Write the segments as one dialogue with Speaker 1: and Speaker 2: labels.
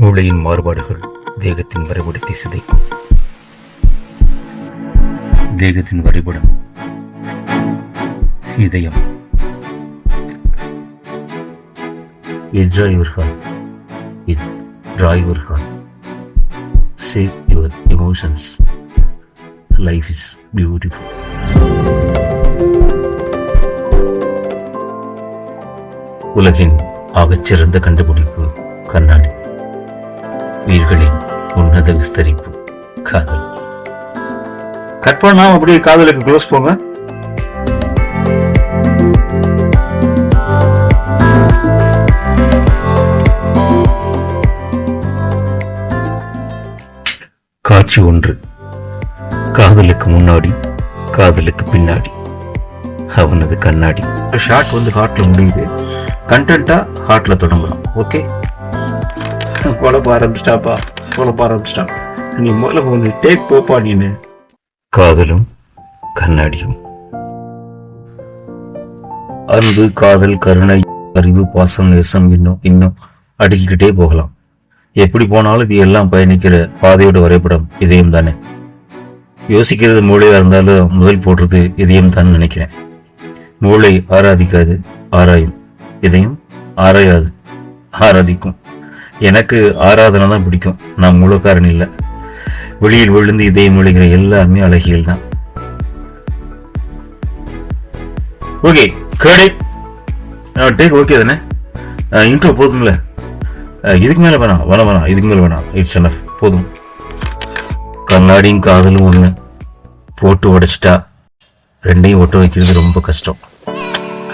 Speaker 1: மூளையின் மாறுபாடுகள் தேகத்தின் வரைபடத்தை சிதைக்கும். தேகத்தின் வரைபடம். இதயம். Enjoy your heart with dry your heart. Save your உலகின் ஆகச்சிறந்த கண்டுபிடிப்பு கண்ணாடி. உயிர்களின் உன்னத விஸ்தரிப்பு காதல். கட் பண்ணாம அப்படியே காதலுக்கு க்ளோஸ் போங்க. காட்சி ஒன்று. காதலுக்கு முன்னாடி காதலுக்கு பின்னாடி. அவனது கண்ணாடி. ஷார்ட் வந்து ஹார்ட்ல முடியுது. கண்டென்ட்டா ஹார்ட்ல தொடங்கலாம் ஓகே குழப்ப ஆரம்பிச்சிட்டாப்பா குழப்ப ஆரம்பிச்சிட்டான் நீ முதல்ல ஒன்று டேக் போப்பா நீனு. காதலும் கண்ணாடியும். அன்பு காதல் கருணை அறிவு பாசம் நேசம் இன்னும் இன்னும் அடுக்கிக்கிட்டே போகலாம். எப்படி போனாலும் இது எல்லாம் பயணிக்கிற பாதையோட வரைபடம் இதயம் தானே. யோசிக்கிறது மூளையா இருந்தாலும் முதல் போடுறது இதயம் தான் நினைக்கிறேன். மூளை ஆராதிக்காது ஆராயும். இதயம் ஆராயாது ஆராதிக்கும். எனக்கு ஆராதனை தான் பிடிக்கும். நான் மூலக்காரன் இல்லை. வெளியில் விழுந்து இதயம் விழுகிற எல்லாமே அழகியல் தான். ஓகே கேடை. டேக் ஓகே தானே? இன்ட்ரோ போதும்ல. இதுக்கு மேலே வேணாம் வேணாம் வேணாம். இதுக்கு மேலே வேணாம். இட்ஸ் எனஃப் போதும். கண்ணாடியும் காதலும் ஒன்று போட்டு உடைச்சிட்டா ரெண்டையும் ஒட்ட வைக்கிறது ரொம்ப கஷ்டம்.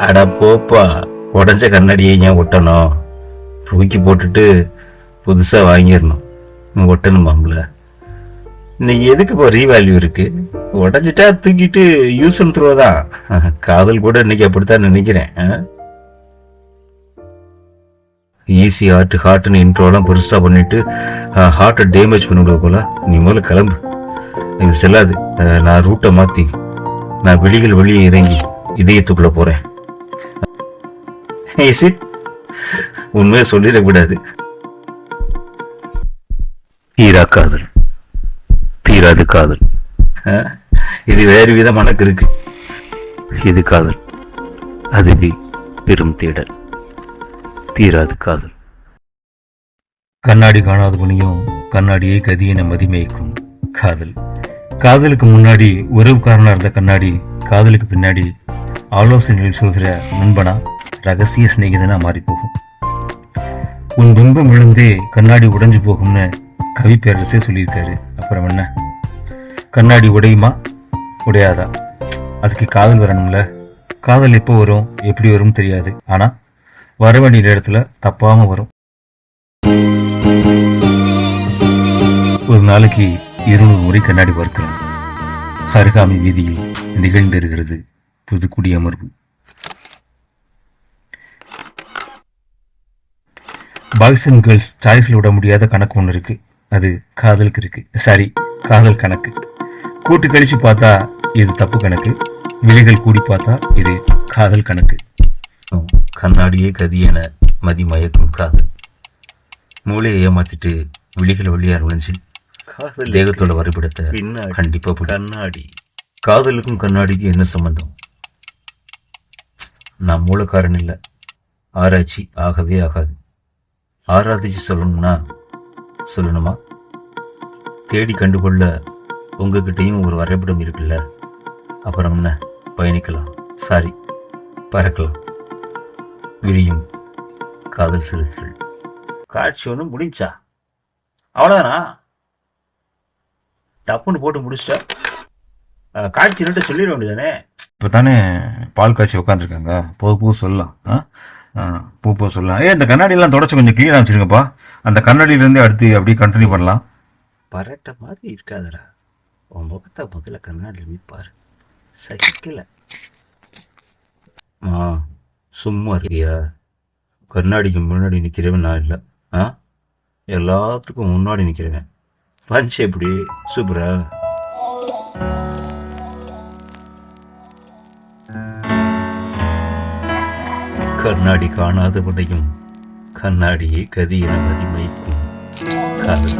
Speaker 1: அட போப்பா உடஞ்ச கண்ணாடியை ஏன் ஒட்டணும்? தூக்கி போட்டுட்டு புதுசாக வாங்கிடணும். ஒட்டணுமாம்ல இன்னைக்கு எதுக்கு இப்போ ரீவேல்யூ இருக்கு? உடஞ்சிட்டா தூக்கிட்டு யூஸ் த்ரோதான் காதல் கூட இன்னைக்கு அப்படித்தான் நினைக்கிறேன். ஈஸி ஹார்ட் ஹார்ட்னு இன்ட்ரோலாம் பெருசாக பண்ணிட்டு ஹார்ட்டை டேமேஜ் பண்ணிவிடுவ போல. நீ முதல்ல கிளம்பு. இது செல்லாது. நான் ரூட்டை மாற்றி நான் வெளிகள் வெளியே இறங்கி இதயத்துக்குள்ளே போகிறேன் Is it? உண்மையை சொல்லிடக்கூடாது ஈரா காதல் தீராது காதல். இது வேறு விதமான இருக்கு இது காதல். அதுவே பெரும் தேடல். தீராது காதல். கண்ணாடி காணாத முனியும் கண்ணாடியை கதியென மதிமயக்கும் காதல். காதலுக்கு முன்னாடி உறவுக்காரனா இருந்த கண்ணாடி காதலுக்கு பின்னாடி ஆலோசனைகள் சொல்கிற நண்பனா ரகசிய சிநேகிதனா மாறி போகும் உன் துன்பம் விழுந்தே கண்ணாடி உடைஞ்சு போகும்னு கவி பேரரசே சொல்லியிருக்காரு. அப்புறம் என்ன? கண்ணாடி உடையுமா? உடையாதா? அதுக்கு காதல் வரணும்ல. காதல் எப்போ வரும்? எப்படி வரும் தெரியாது. ஆனா வர வேண்டிய நேரத்துல தப்பாம வரும். ஒரு நாளைக்கு இருநூறு முறை கண்ணாடி பார்க்கிறோம் அருகாமை வீதியில் நிகழ்ந்திருக்கிறது புதுக்குடி அமர்வு. பாய்ஸ் அண்ட் கேர்ள்ஸ் சாய்ஸ்ல விட முடியாத கணக்கு ஒன்று இருக்கு. அது காதலுக்கு இருக்கு. சாரி காதல் கணக்கு. கூட்டு கழிச்சு பார்த்தா இது தப்பு கணக்கு. விலைகள் கூடி பார்த்தா இது காதல் கணக்கு. கண்ணாடியே கதியென மதி மயக்கும் காதல். மூளையை ஏமாத்திட்டு விழிகள் வழியா நுழைஞ்சு காதல் தேகத்தோட வரைபடத்தை கண்டிப்பா பிடி. கண்ணாடி. காதலுக்கும் கண்ணாடிக்கும் என்ன சம்பந்தம்? நான் மூலக்காரன் இல்லை. ஆராய்ச்சி ஆகவே ஆகாது. ஆராதிச்சு சொல்லணும்னா சொல்லணுமா? தேடி கண்டுகொள்ள உங்ககிட்டையும் ஒரு வரைபடம் இருக்குல்ல? அப்புறம் என்ன? பயணிக்கலாம். சாரி பறக்கலாம். விரியும் காதல் சிறுகள். காட்சி ஒன்று முடிஞ்சா? அவ்வளோதானா டப்புன்னு போட்டு முடிச்சிட்டா? காட்சி ரெண்டு சொல்லிட வேண்டியதானே இப்போ தானே பால் காய்ச்சி உட்காந்துருக்காங்க போக போக சொல்லலாம். ஆ? ஆ, பூ பூ சொல்லலாம். ஏ இந்த கண்ணாடியெல்லாம் தொடச்சி கொஞ்சம் க்ளீனாக வச்சுருங்கப்பா. அந்த கண்ணாடியிலேருந்து அடுத்து அப்படியே கண்டினியூ பண்ணலாம். பரட்ட மாதிரி இருக்காதடா. உன் முகத்தை முதல்ல கண்ணாடியில் நிற்பார் சகிக்கல. ஆ சும்மா இருக்கியா? கண்ணாடிக்கு முன்னாடி நிற்கிறவன் நான் இல்லை. ஆ? எல்லாத்துக்கும் முன்னாடி நிற்கிறவன் பஞ்ச் எப்படி? சூப்பரா? கண்ணாடி காணாதவனையும் கண்ணாடியே கதி என மதிமைக்கும் காதல்